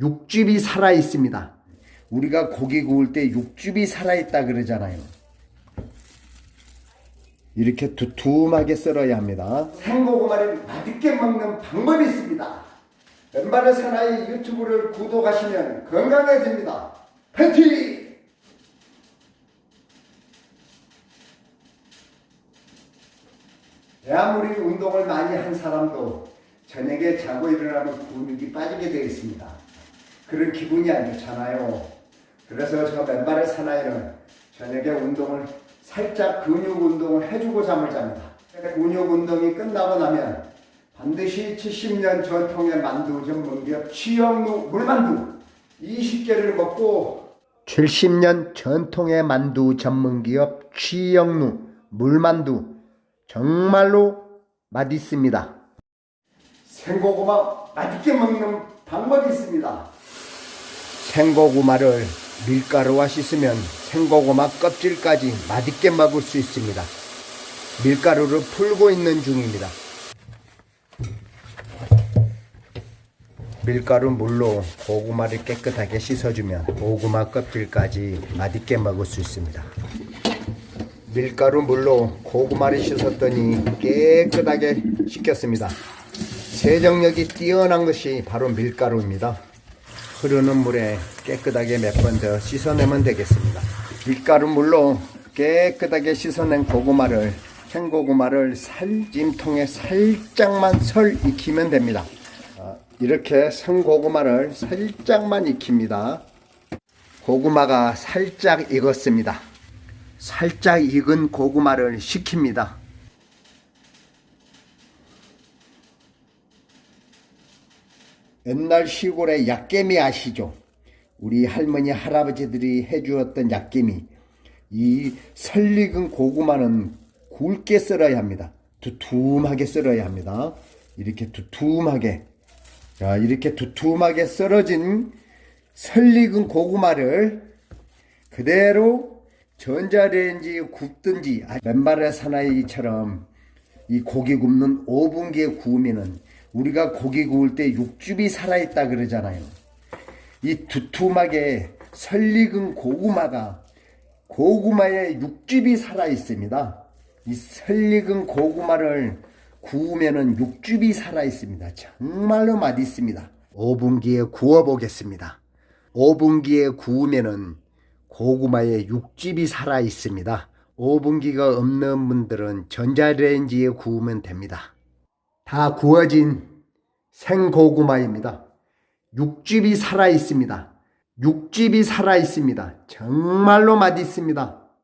육즙이 살아 있습니다. 우리가 고기 구울 때 육즙이 살아 있다 그러잖아요. 이렇게 두툼하게 썰어야 합니다. 생고구마를 맛있게 먹는 방법이 있습니다. 왼발의 사나이 유튜브를 구독하시면 건강해집니다. 팬티! 아무리 운동을 많이 한 사람도 저녁에 자고 일어나면 근육이 빠지게 되어 있습니다. 그런 기분이 안 좋잖아요. 그래서 저 맨발의 사나이는 저녁에 운동을 살짝 근육 운동을 해주고 잠을 잡니다. 근육 운동이 끝나고 나면 반드시 70년 전통의 만두 전 문기업 취영루 물만두 20개를 먹고 70년 전통의 만두 전문기업 취영루 물만두 정말로 맛있습니다. 생고구마 맛있게 먹는 방법이 있습니다. 생고구마를 밀가루와 씻으면 생고구마 껍질까지 맛있게 먹을 수 있습니다. 밀가루를 풀고 있는 중입니다. 밀가루 물로 고구마를 깨끗하게 씻어주면 고구마 껍질까지 맛있게 먹을 수 있습니다. 밀가루 물로 고구마를 씻었더니 깨끗하게 씻겼습니다. 세정력이 뛰어난 것이 바로 밀가루입니다. 흐르는 물에 깨끗하게 몇 번 더 씻어내면 되겠습니다. 밀가루 물로 깨끗하게 씻어낸 고구마를 생고구마를 살찜통에 살짝만 설 익히면 됩니다. 아, 이렇게 생고구마를 살짝만 익힙니다. 고구마가 살짝 익었습니다. 살짝 익은 고구마를 식힙니다. 옛날 시골의 약개미 아시죠? 우리 할머니 할아버지들이 해주었던 약개미. 이 설익은 고구마는 굵게 썰어야 합니다. 두툼하게 썰어야 합니다. 이렇게 두툼하게. 자, 이렇게 두툼하게 썰어진 설익은 고구마를 그대로 전자레인지에 굽든지 아, 맨발의 사나이처럼 이 고기 굽는 오븐기에 구우면은 우리가 고기 구울 때 육즙이 살아있다 그러잖아요. 이 두툼하게 설익은 고구마가 고구마에 육즙이 살아있습니다. 이 설익은 고구마를 구우면은 육즙이 살아있습니다. 정말로 맛있습니다. 오븐기에 구워보겠습니다. 오븐기에 구우면은 고구마에 육즙이 살아 있습니다. 오븐기가 없는 분들은 전자레인지에 구우면 됩니다. 다 구워진 생고구마입니다. 육즙이 살아 있습니다. 육즙이 살아 있습니다. 정말로 맛있습니다.